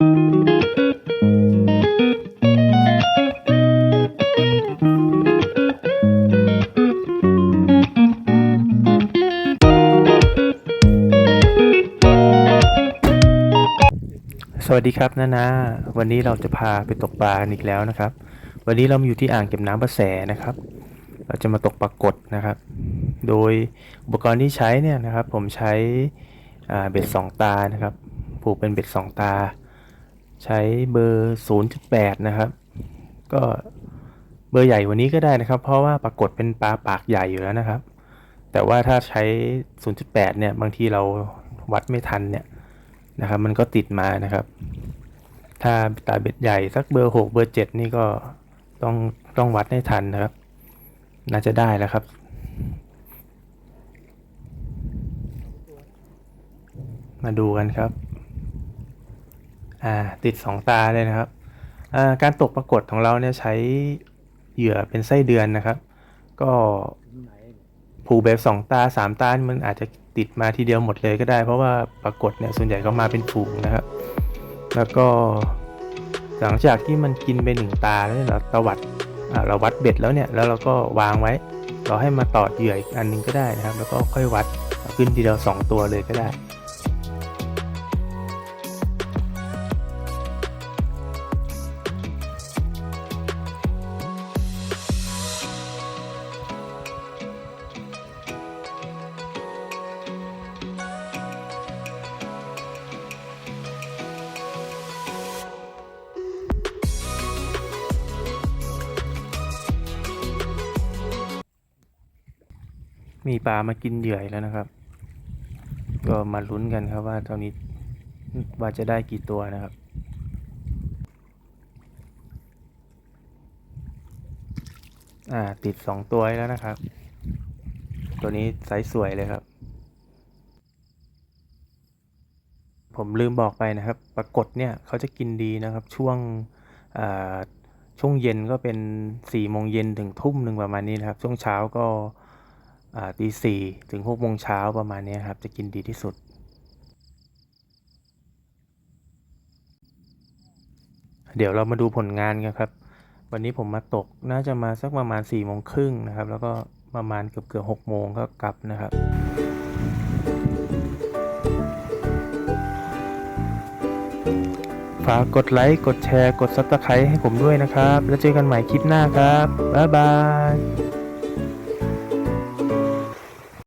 สวัสดีครับนานาวันนี้เราจะพาไปตกปลากันอีกแล้วนะครับ วันนี้เรามาอยู่ที่อ่างเก็บน้ำประแสนะครับ เราจะมาตกปลากดนะครับ โดยอุปกรณ์ที่ใช้เนี่ยนะครับ ผมใช้เบ็ดสองตานะครับ ผูกเป็นเบ็ดสองตา ใช้เบอร์ 0.8 นะครับ ก็เบอร์ใหญ่กว่านี้ก็ได้นะครับ เพราะว่าปลากดเป็นปลาปากใหญ่อยู่แล้วนะครับ แต่ว่าถ้าใช้ 0.8 เนี่ย บางทีเราวัดไม่ทันเนี่ยนะครับ มันก็ติดมานะครับ ถ้าตาเบ็ดใหญ่สักเบอร์หกเบอร์เจ็ดนี่ก็ต้องต้องวัดให้ทันนะครับ น่าจะได้แล้วครับมาดูกันครับ อ่าติดสองตาเลยนะครับอ่าการตกปรากฏของเราเนี่ยใช้เหยื่อเป็นไส้เดือนนะครับ ก็ผูกแบบสองตาสามตานี่มันอาจจะติดมาทีเดียวหมดเลยก็ได้ เพราะว่าปรากฏเนี่ยส่วนใหญ่ก็มาเป็นฝูงนะครับ แล้วก็หลังจากที่มันกินไปหนึ่งตาแล้วเราตวัดเราวัดเบ็ดแล้วเนี่ยแล้วเราก็วางไว้ เราให้มาต่อเหยื่ออีกอันหนึงก็ได้นะครับ แล้วก็ค่อยวัดขึ้นทีเดียวสองตัวเลยก็ได้ มีปลามากินเหยื่อแล้วนะครับ ก็มาลุ้นกันครับว่าตอนนี้ว่าจะได้กี่ตัวนะครับ อ่าติดสองตัวแล้วนะครับ ตัวนี้ไซส์สวยเลยครับ ผมลืมบอกไปนะครับ ปรากฏเนี่ยเขาจะกินดีนะครับ ช่วงช่วงเย็นก็เป็นสี่โมงเย็นถึงทุ่มหนึ่งประมาณนี้นะครับ ช่วงเช้าก็ ตีสี่ถึงหกโมงเช้าประมาณนี้ครับ จะกินดีที่สุด เดี๋ยวเรามาดูผลงานกันครับ วันนี้ผมมาตกน่าจะมาสักประมาณ4ี่โมงครึ่งนะครับ แล้วก็ประมาณเกือบเกือบหกโมงก็กลับนะครับฝากกดไลค์ กดแชร์ กดซับสไครต์ให้ผมด้วยนะครับ แล้วเจอกันใหม่คลิปหน้าครับ บ๊ายบาย